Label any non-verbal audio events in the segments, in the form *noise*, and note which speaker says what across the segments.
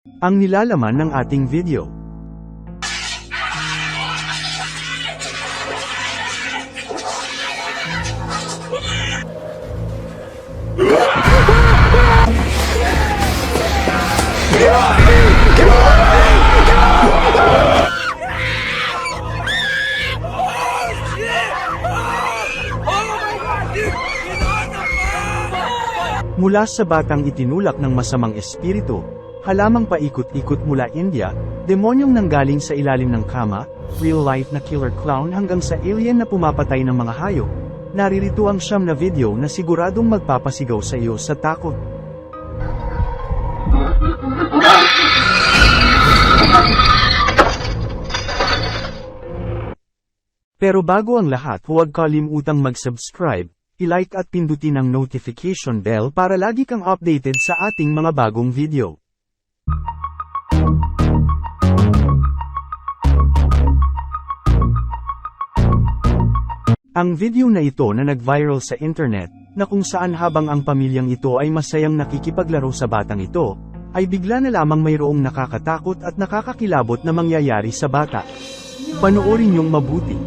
Speaker 1: Ang nilalaman ng ating video. Mula sa batang itinulak ng masamang espiritu, halamang paikot-ikot mula India, demonyong nanggaling sa ilalim ng kama, real-life na killer clown hanggang sa alien na pumapatay ng mga hayop, naririto ang siyam na video na siguradong magpapasigaw sa iyo sa takot. Pero bago ang lahat huwag kalimutang mag-subscribe, i-like at pindutin ang notification bell para lagi kang updated sa ating mga bagong video. Ang video na ito na nag-viral sa internet, na kung saan habang ang pamilyang ito ay masayang nakikipaglaro sa batang ito, ay bigla na lamang mayroong nakakatakot at nakakakilabot na mangyayari sa bata. Panoorin niyong mabuti.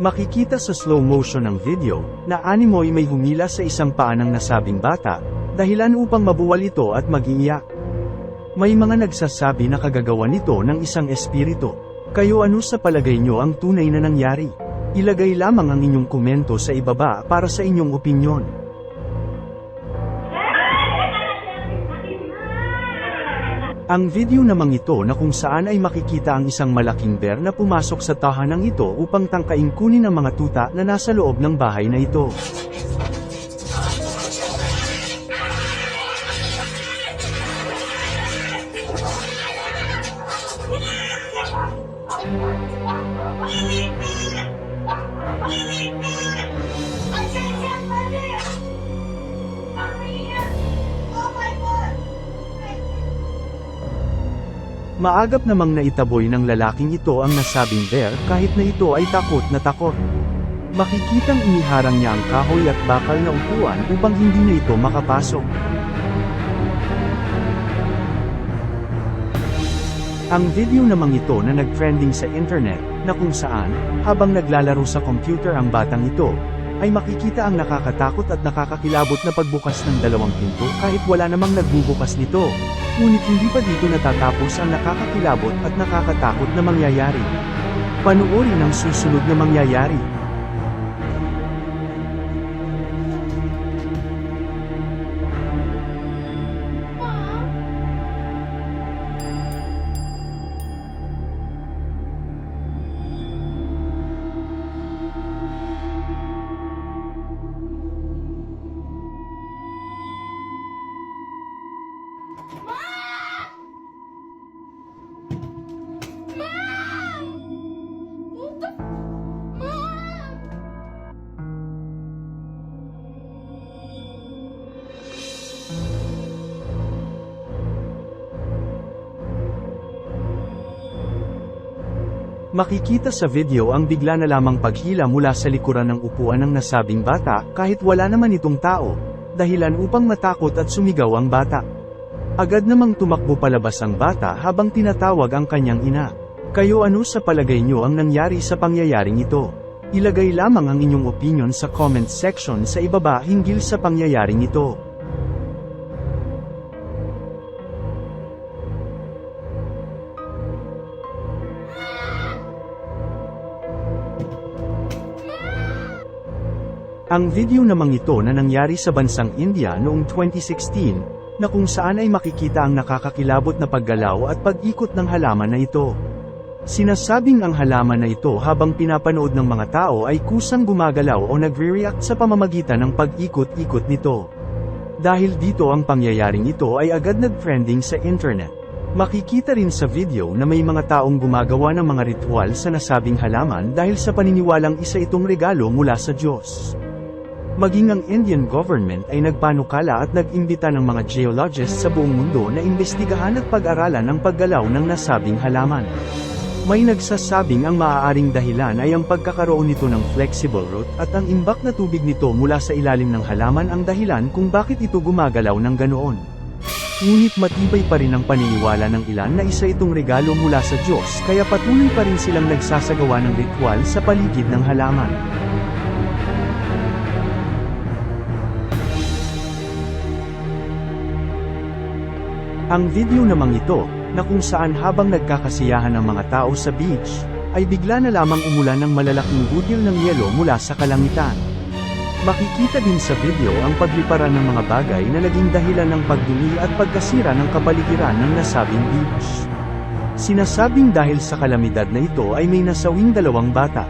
Speaker 1: Makikita sa slow motion ng video, na animoy may humila sa isang paa ng nasabing bata, dahilan upang mabuwal ito at magiiyak. May mga nagsasabi na kagagawa nito ng isang espiritu. Kayo ano sa palagay nyo ang tunay na nangyari? Ilagay lamang ang inyong komento sa ibaba para sa inyong opinyon. Ang video namang ito na kung saan ay makikita ang isang malaking bear na pumasok sa tahanang ito upang tangkain kunin ang mga tuta na nasa loob ng bahay na ito. Maagap namang naitaboy ng lalaking ito ang nasabing bear kahit na ito ay takot na takot. Makikitang iniharang niya ang kahoy at bakal na upuan upang hindi na ito makapasok. Ang video namang ito na nag-trending sa internet, na kung saan, habang naglalaro sa computer ang batang ito, ay makikita ang nakakatakot at nakakakilabot na pagbukas ng dalawang pinto kahit wala namang nagbubukas nito. Ngunit hindi pa dito natatapos ang nakakakilabot at nakakatakot na mangyayari. Panuorin ang susunod na mangyayari. Makikita sa video ang bigla na lamang paghila mula sa likuran ng upuan ng nasabing bata kahit wala naman itong tao, dahilan upang matakot at sumigaw ang bata. Agad namang tumakbo palabas ang bata habang tinatawag ang kanyang ina. Kayo ano sa palagay nyo ang nangyari sa pangyayaring ito? Ilagay lamang ang inyong opinion sa comment section sa ibaba hinggil sa pangyayaring ito. Ang video namang ito na nangyari sa bansang India noong 2016, na kung saan ay makikita ang nakakakilabot na paggalaw at pag-ikot ng halaman na ito. Sinasabing ang halaman na ito habang pinapanood ng mga tao ay kusang gumagalaw o nagre-react sa pamamagitan ng pag-ikot-ikot nito. Dahil dito ang pangyayaring ito ay agad nag-trending sa internet. Makikita rin sa video na may mga taong gumagawa ng mga ritual sa nasabing halaman dahil sa paniniwalang isa itong regalo mula sa Diyos. Maging ang Indian government ay nagpanukala at nag-imbita ng mga geologists sa buong mundo na imbestigahan at pag-aralan ang paggalaw ng nasabing halaman. May nagsasabing ang maaaring dahilan ay ang pagkakaroon nito ng flexible root at ang imbak na tubig nito mula sa ilalim ng halaman ang dahilan kung bakit ito gumagalaw ng ganoon. Ngunit matibay pa rin ang paniniwala ng ilan na isa itong regalo mula sa Diyos kaya patuloy pa rin silang nagsasagawa ng ritual sa paligid ng halaman. Ang video namang ito, na kung saan habang nagkakasiyahan ang mga tao sa beach, ay bigla na lamang umulan ng malalaking butil ng yelo mula sa kalangitan. Makikita din sa video ang pagliparan ng mga bagay na naging dahilan ng pagdumi at pagkasira ng kapaligiran ng nasabing beach. Sinasabing dahil sa kalamidad na ito ay may nasawing dalawang bata.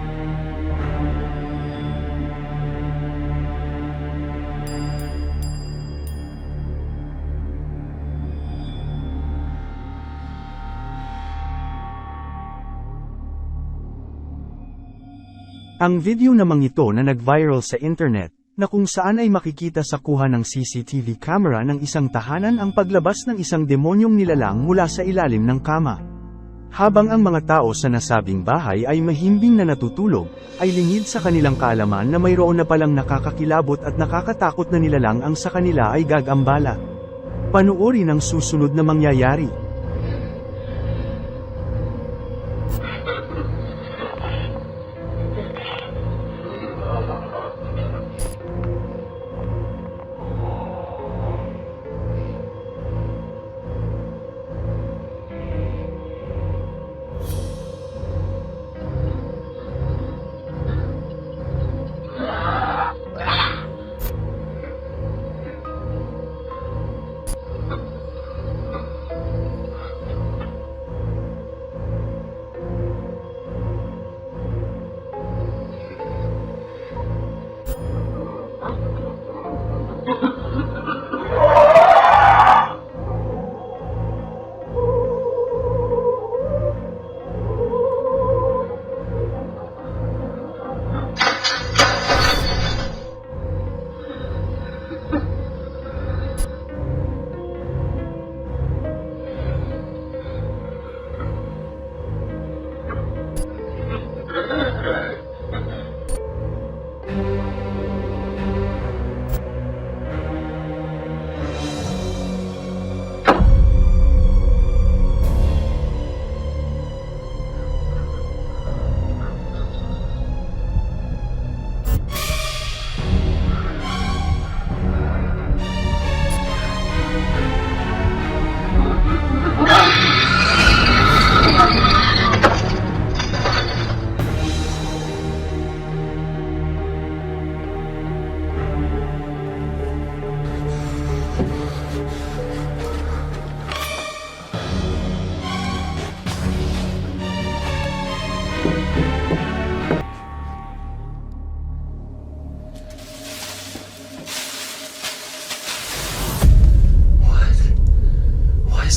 Speaker 1: Ang video namang ito na nag-viral sa internet, na kung saan ay makikita sa kuha ng CCTV camera ng isang tahanan ang paglabas ng isang demonyong nilalang mula sa ilalim ng kama. Habang ang mga tao sa nasabing bahay ay mahimbing na natutulog, ay lingid sa kanilang kaalaman na mayroon na palang nakakakilabot at nakakatakot na nilalang ang sa kanila ay gagambala. Panuorin ang susunod na mangyayari.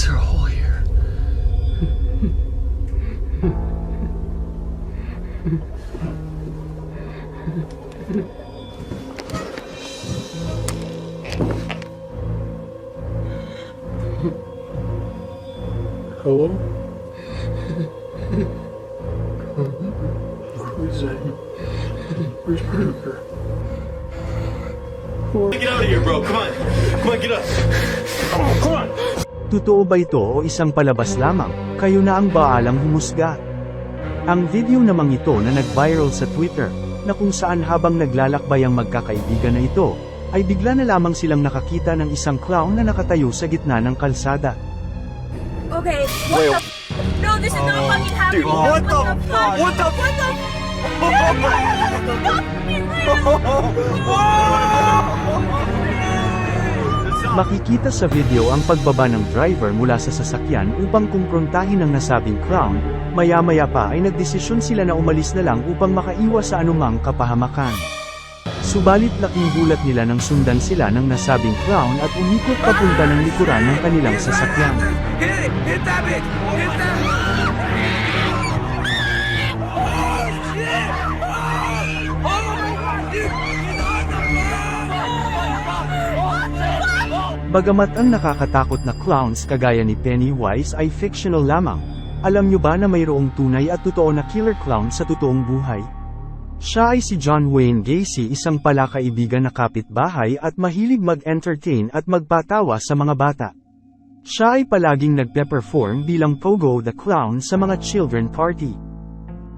Speaker 2: Is there a hole here? Hello? Who's that? Where's Parker?
Speaker 3: Get out of here, bro. Come on. Come on, get up. Come on, come on.
Speaker 1: Totoo ba ito o isang palabas lamang? Kayo na ang baalang humusga. Ang video namang ito na nag-viral sa Twitter, na kung saan habang naglalakbay ang magkakaibigan na ito, ay bigla na lamang silang nakakita ng isang clown na nakatayo sa gitna ng kalsada.
Speaker 4: Okay, what the f- No, this is not fucking happening.
Speaker 3: dude, what the
Speaker 4: fuck?
Speaker 3: fuck? What the
Speaker 4: What the f- Not *laughs* fucking real. *laughs*
Speaker 1: Makikita sa video ang pagbaba ng driver mula sa sasakyan upang kumprontahin ang nasabing clown, maya-maya pa ay nagdesisyon sila na umalis na lang upang makaiwas sa anumang kapahamakan. Subalit laking gulat nila nang sundan sila ng nasabing clown at umikot papunta ng likuran ng kanilang sasakyan. Bagamat ang nakakatakot na clowns kagaya ni Pennywise ay fictional lamang, alam nyo ba na mayroong tunay at totoo na killer clown sa totoong buhay? Siya ay si John Wayne Gacy isang palakaibigan na kapitbahay at mahilig mag-entertain at magpatawa sa mga bata. Siya ay palaging nagpe-perform bilang Pogo the Clown sa mga children party.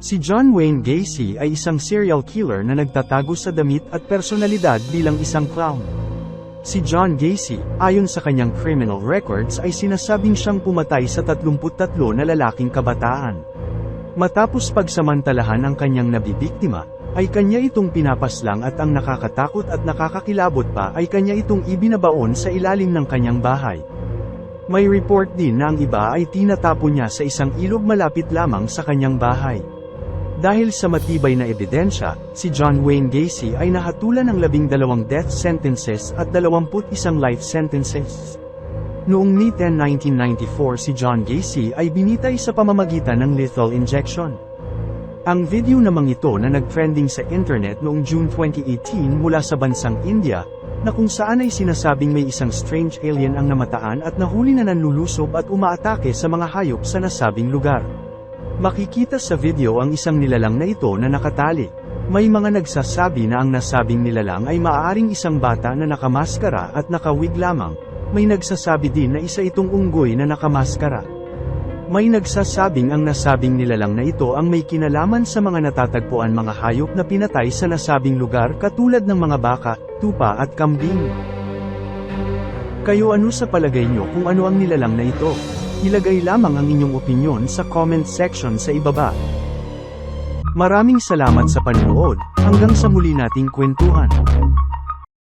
Speaker 1: Si John Wayne Gacy ay isang serial killer na nagtatago sa damit at personalidad bilang isang clown. Si John Gacy, ayon sa kanyang criminal records ay sinasabing siyang pumatay sa 33 na lalaking kabataan. Matapos pagsamantalahan ang kanyang nabibiktima, ay kanya itong pinapaslang at ang nakakatakot at nakakakilabot pa ay kanya itong ibinabaon sa ilalim ng kanyang bahay. May report din na ang iba ay tinatapon niya sa isang ilog malapit lamang sa kanyang bahay. Dahil sa matibay na ebidensya, si John Wayne Gacy ay nahatulan ng labing dalawang death sentences at 21 life sentences. Noong May 10, 1994 si John Gacy ay binitay sa pamamagitan ng lethal injection. Ang video namang ito na nag-trending sa internet noong June 2018 mula sa bansang India, na kung saan ay sinasabing may isang strange alien ang namataan at nahuli na nanlulusob at umaatake sa mga hayop sa nasabing lugar. Makikita sa video ang isang nilalang na ito na nakatali. May mga nagsasabi na ang nasabing nilalang ay maaaring isang bata na nakamaskara at nakawig lamang. May nagsasabi din na isa itong unggoy na nakamaskara. May nagsasabing ang nasabing nilalang na ito ang may kinalaman sa mga natatagpuan mga hayop na pinatay sa nasabing lugar katulad ng mga baka, tupa at kambing. Kayo ano sa palagay nyo kung ano ang nilalang na ito? Ilagay lamang ang inyong opinyon sa comment section sa ibaba. Maraming salamat sa panonood, hanggang sa muli nating kwentuhan.